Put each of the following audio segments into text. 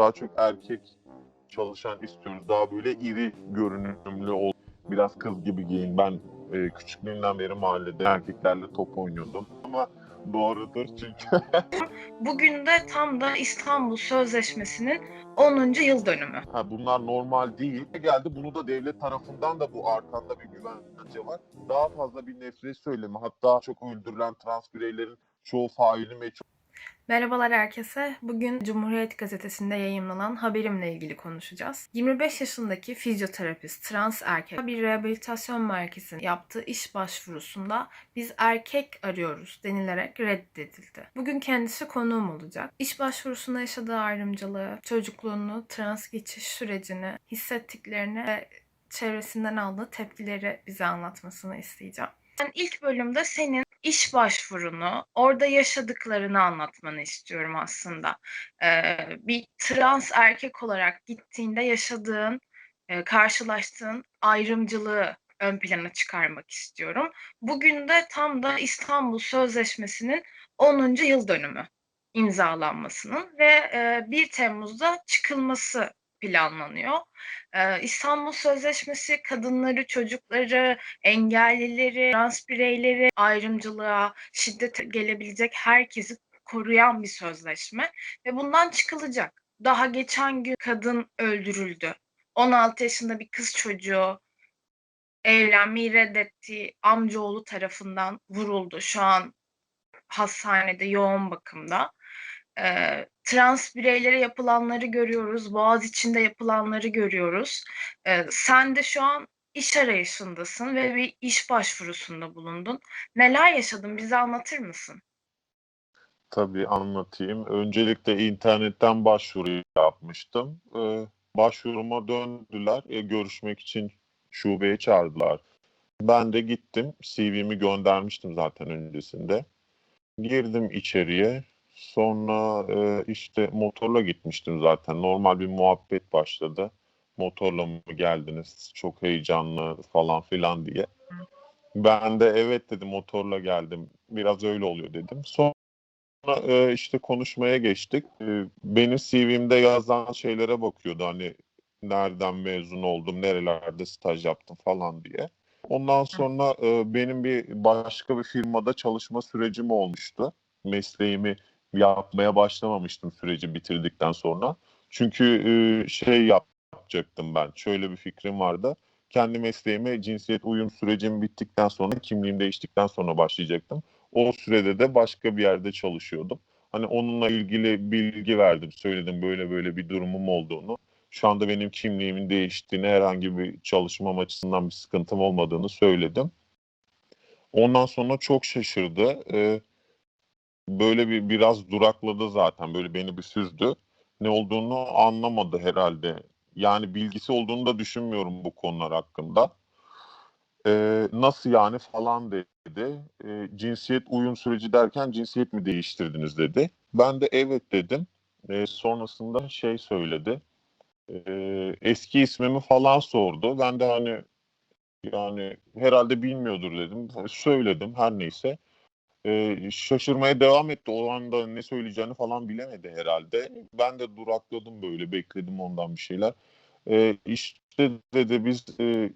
Daha çok erkek çalışan istiyoruz. Daha böyle iri görünümlü ol. Biraz kız gibi giyin. Ben e, küçüklüğümden beri mahallede erkeklerle top oynuyordum. Ama doğrudur çünkü Bugün de tam da İstanbul Sözleşmesi'nin 10. yıl dönümü. ha, bunlar normal değil. Geldi bunu da devlet tarafından da bu arkanda bir güvence var. Daha fazla bir nefret söylemi hatta çok öldürülen trans bireylerin çoğu faili meçhul Merhabalar herkese. Bugün Cumhuriyet Gazetesi'nde yayımlanan haberimle ilgili konuşacağız. 25 yaşındaki fizyoterapist trans erkek bir rehabilitasyon merkezinin yaptığı iş başvurusunda biz erkek arıyoruz denilerek reddedildi. Bugün kendisi konuğum olacak. İş başvurusunda yaşadığı ayrımcılığı, çocukluğunu, trans geçiş sürecini, hissettiklerini ve çevresinden aldığı tepkileri bize anlatmasını isteyeceğim. Ben ilk bölümde senin iş başvurunu, orada yaşadıklarını anlatmanı istiyorum aslında. Ee, bir trans erkek olarak gittiğinde yaşadığın, e, karşılaştığın ayrımcılığı ön plana çıkarmak istiyorum. Bugün de tam da İstanbul Sözleşmesi'nin 10. yıl dönümü imzalanmasının ve e, 1 Temmuz'da çıkılması planlanıyor. Ee, İstanbul Sözleşmesi kadınları, çocukları, engellileri, trans bireyleri, ayrımcılığa, şiddete gelebilecek herkesi koruyan bir sözleşme ve bundan çıkılacak. Daha geçen gün kadın öldürüldü. 16 yaşında bir kız çocuğu evlenmeyi reddettiği amcaoğlu tarafından vuruldu. Şu an hastanede yoğun bakımda. Ee, trans bireylere yapılanları görüyoruz. Boğaz içinde yapılanları görüyoruz. Ee, sen de şu an iş arayışındasın ve bir iş başvurusunda bulundun. Neler yaşadın? Bize anlatır mısın? Tabii anlatayım. Öncelikle internetten başvuru yapmıştım. Ee, başvuruma döndüler. E, görüşmek için şubeye çağırdılar. Ben de gittim. CV'mi göndermiştim zaten öncesinde. Girdim içeriye. Sonra e, işte motorla gitmiştim zaten. Normal bir muhabbet başladı. Motorla mı geldiniz? Çok heyecanlı falan filan diye. Ben de evet dedim motorla geldim. Biraz öyle oluyor dedim. Sonra e, işte konuşmaya geçtik. E, benim CV'mde yazan şeylere bakıyordu. Hani nereden mezun oldum, nerelerde staj yaptım falan diye. Ondan sonra e, benim bir başka bir firmada çalışma sürecim olmuştu. Mesleğimi yapmaya başlamamıştım süreci bitirdikten sonra. Çünkü e, şey yapacaktım ben. Şöyle bir fikrim vardı. Kendi mesleğime cinsiyet uyum sürecim bittikten sonra, kimliğim değiştikten sonra başlayacaktım. O sürede de başka bir yerde çalışıyordum. Hani onunla ilgili bilgi verdim, söyledim böyle böyle bir durumum olduğunu. Şu anda benim kimliğimin değiştiğini, herhangi bir çalışmam açısından bir sıkıntım olmadığını söyledim. Ondan sonra çok şaşırdı. Ee, böyle bir biraz durakladı zaten. Böyle beni bir süzdü. Ne olduğunu anlamadı herhalde. Yani bilgisi olduğunu da düşünmüyorum bu konular hakkında. Ee, nasıl yani falan dedi. Ee, cinsiyet uyum süreci derken cinsiyet mi değiştirdiniz dedi. Ben de evet dedim. Ee, sonrasında şey söyledi. Ee, eski ismimi falan sordu. Ben de hani yani herhalde bilmiyordur dedim. Söyledim her neyse. Ee, şaşırmaya devam etti. O anda ne söyleyeceğini falan bilemedi herhalde. Ben de durakladım böyle bekledim ondan bir şeyler. Ee, işte dedi biz e,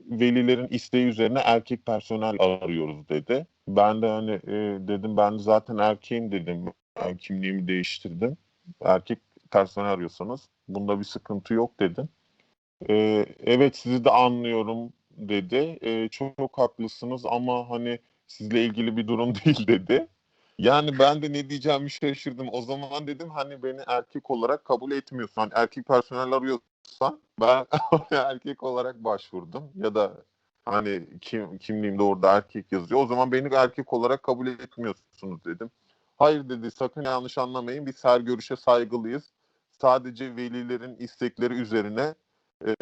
velilerin isteği üzerine erkek personel arıyoruz dedi. Ben de hani e, dedim ben zaten erkeğim dedim. Ben kimliğimi değiştirdim. Erkek personel arıyorsanız bunda bir sıkıntı yok dedim. Ee, evet sizi de anlıyorum dedi. Ee, çok, çok haklısınız ama hani sizle ilgili bir durum değil dedi. Yani ben de ne diyeceğimi şaşırdım. O zaman dedim hani beni erkek olarak kabul etmiyorsun. Hani erkek personel arıyorsan ben erkek olarak başvurdum. Ya da hani kim, kimliğimde orada erkek yazıyor. O zaman beni erkek olarak kabul etmiyorsunuz dedim. Hayır dedi sakın yanlış anlamayın. Biz her görüşe saygılıyız. Sadece velilerin istekleri üzerine e,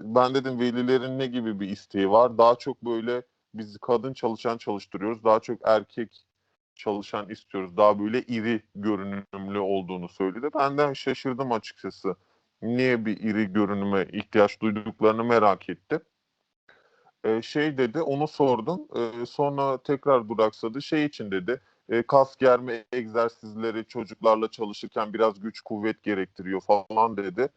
ben dedim velilerin ne gibi bir isteği var? Daha çok böyle biz kadın çalışan çalıştırıyoruz. Daha çok erkek çalışan istiyoruz. Daha böyle iri görünümlü olduğunu söyledi. Ben de şaşırdım açıkçası. Niye bir iri görünüme ihtiyaç duyduklarını merak ettim. Ee, şey dedi, onu sordum. Ee, sonra tekrar duraksadı. Şey için dedi, e, kas germe egzersizleri çocuklarla çalışırken biraz güç kuvvet gerektiriyor falan dedi.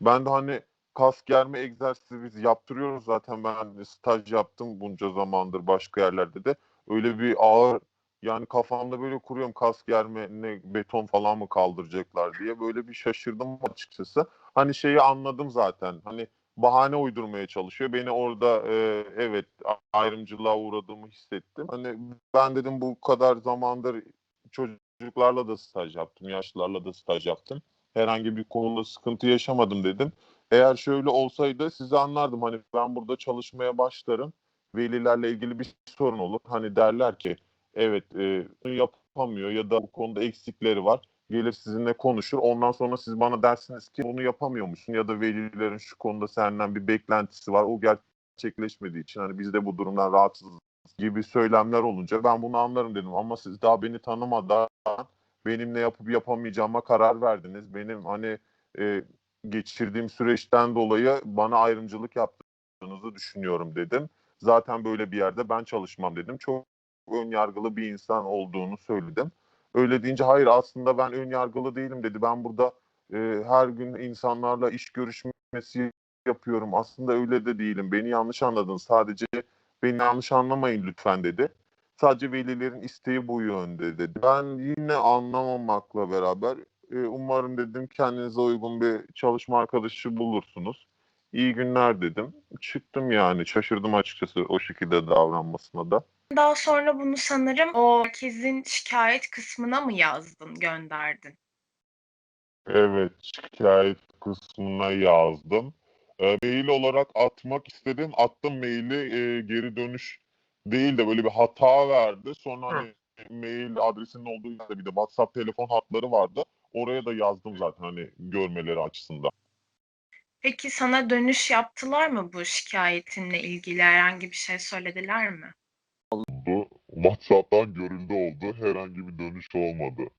Ben de hani kas germe egzersizi biz yaptırıyoruz zaten ben staj yaptım bunca zamandır başka yerlerde de. Öyle bir ağır yani kafamda böyle kuruyorum kas germe ne beton falan mı kaldıracaklar diye böyle bir şaşırdım açıkçası. Hani şeyi anladım zaten. Hani bahane uydurmaya çalışıyor. Beni orada e, evet ayrımcılığa uğradığımı hissettim. Hani ben dedim bu kadar zamandır çocuklarla da staj yaptım, yaşlılarla da staj yaptım. Herhangi bir konuda sıkıntı yaşamadım dedim. Eğer şöyle olsaydı size anlardım. Hani ben burada çalışmaya başlarım. Velilerle ilgili bir sorun olur. Hani derler ki evet e, yapamıyor ya da bu konuda eksikleri var. Gelir sizinle konuşur. Ondan sonra siz bana dersiniz ki bunu yapamıyormuşsun ya da velilerin şu konuda senden bir beklentisi var. O gerçekleşmediği için hani biz de bu durumdan rahatsızız gibi söylemler olunca ben bunu anlarım dedim. Ama siz daha beni tanımadan benim ne yapıp yapamayacağıma karar verdiniz. Benim hani e, geçirdiğim süreçten dolayı bana ayrımcılık yaptığınızı düşünüyorum dedim. Zaten böyle bir yerde ben çalışmam dedim. Çok ön yargılı bir insan olduğunu söyledim. Öyle deyince hayır aslında ben ön yargılı değilim dedi. Ben burada e, her gün insanlarla iş görüşmesi yapıyorum. Aslında öyle de değilim. Beni yanlış anladın. Sadece beni yanlış anlamayın lütfen dedi. Sadece velilerin isteği bu yönde dedi. Ben yine anlamamakla beraber e, umarım dedim kendinize uygun bir çalışma arkadaşı bulursunuz. İyi günler dedim. Çıktım yani. Şaşırdım açıkçası o şekilde davranmasına da. Daha sonra bunu sanırım o merkezin şikayet kısmına mı yazdın, gönderdin? Evet, şikayet kısmına yazdım. E, mail olarak atmak istedim. Attım maili e, geri dönüş değil de böyle bir hata verdi. Sonra hani mail adresinin olduğu yerde bir de WhatsApp telefon hatları vardı. Oraya da yazdım zaten hani görmeleri açısından. Peki sana dönüş yaptılar mı bu şikayetinle ilgili herhangi bir şey söylediler mi? oldu. WhatsApp'tan görüldü oldu. Herhangi bir dönüş olmadı.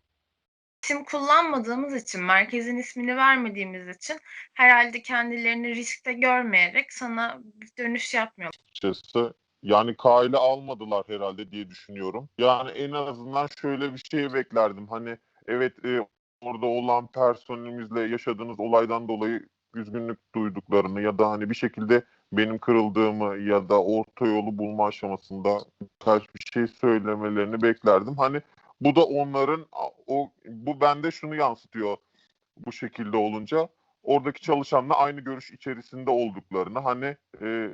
İsim kullanmadığımız için, merkezin ismini vermediğimiz için herhalde kendilerini riskte görmeyerek sana bir dönüş yapmıyor. Açıkçası yani kayla almadılar herhalde diye düşünüyorum. Yani en azından şöyle bir şey beklerdim. Hani evet e, orada olan personelimizle yaşadığınız olaydan dolayı üzgünlük duyduklarını ya da hani bir şekilde benim kırıldığımı ya da orta yolu bulma aşamasında birkaç bir şey söylemelerini beklerdim. Hani bu da onların o bu bende şunu yansıtıyor bu şekilde olunca oradaki çalışanla aynı görüş içerisinde olduklarını hani e,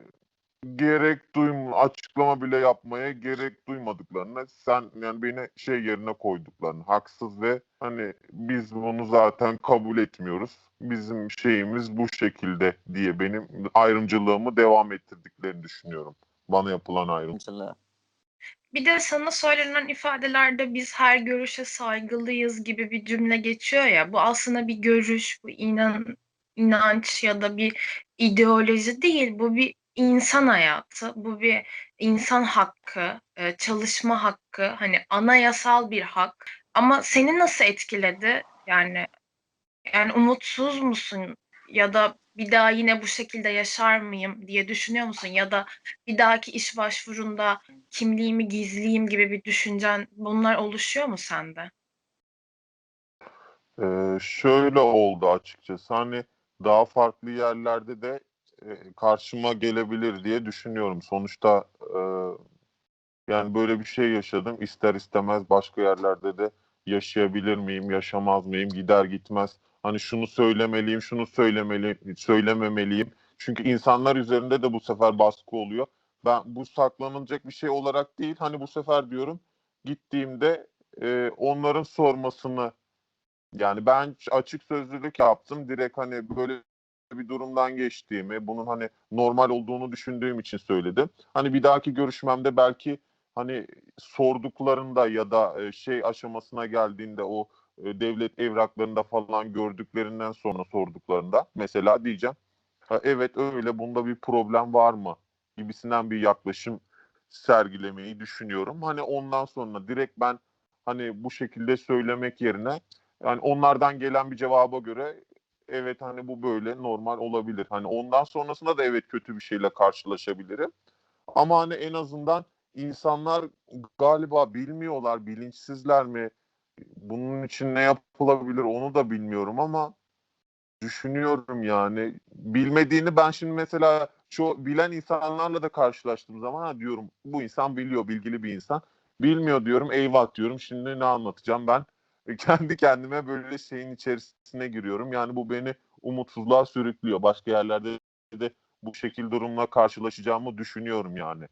gerek duyum açıklama bile yapmaya gerek duymadıklarını sen yani beni şey yerine koyduklarını haksız ve hani biz bunu zaten kabul etmiyoruz. Bizim şeyimiz bu şekilde diye benim ayrımcılığımı devam ettirdiklerini düşünüyorum. Bana yapılan ayrım. Mesela Bir de sana söylenen ifadelerde biz her görüşe saygılıyız gibi bir cümle geçiyor ya. Bu aslında bir görüş, bu inan, inanç ya da bir ideoloji değil. Bu bir insan hayatı, bu bir insan hakkı, e, çalışma hakkı, hani anayasal bir hak. Ama seni nasıl etkiledi? Yani yani umutsuz musun ya da bir daha yine bu şekilde yaşar mıyım diye düşünüyor musun? Ya da bir dahaki iş başvurunda kimliğimi gizleyeyim gibi bir düşüncen bunlar oluşuyor mu sende? Ee, şöyle oldu açıkçası hani daha farklı yerlerde de karşıma gelebilir diye düşünüyorum. Sonuçta e, yani böyle bir şey yaşadım. İster istemez başka yerlerde de yaşayabilir miyim, yaşamaz mıyım, gider gitmez. Hani şunu söylemeliyim, şunu söylemeliyim, söylememeliyim. Çünkü insanlar üzerinde de bu sefer baskı oluyor. Ben bu saklanılacak bir şey olarak değil. Hani bu sefer diyorum gittiğimde e, onların sormasını yani ben açık sözlülük yaptım. Direkt hani böyle bir durumdan geçtiğimi, bunun hani normal olduğunu düşündüğüm için söyledim. Hani bir dahaki görüşmemde belki hani sorduklarında ya da e, şey aşamasına geldiğinde o e, devlet evraklarında falan gördüklerinden sonra sorduklarında mesela diyeceğim "Ha, evet öyle bunda bir problem var mı gibisinden bir yaklaşım sergilemeyi düşünüyorum. Hani ondan sonra direkt ben hani bu şekilde söylemek yerine yani onlardan gelen bir cevaba göre evet hani bu böyle normal olabilir. Hani ondan sonrasında da evet kötü bir şeyle karşılaşabilirim. Ama hani en azından insanlar galiba bilmiyorlar, bilinçsizler mi? Bunun için ne yapılabilir onu da bilmiyorum ama düşünüyorum yani. Bilmediğini ben şimdi mesela şu bilen insanlarla da karşılaştığım zaman ha diyorum bu insan biliyor, bilgili bir insan. Bilmiyor diyorum, eyvah diyorum. Şimdi ne anlatacağım ben? Kendi kendime böyle şeyin içerisine giriyorum. Yani bu beni umutsuzluğa sürüklüyor. Başka yerlerde de bu şekil durumla karşılaşacağımı düşünüyorum yani.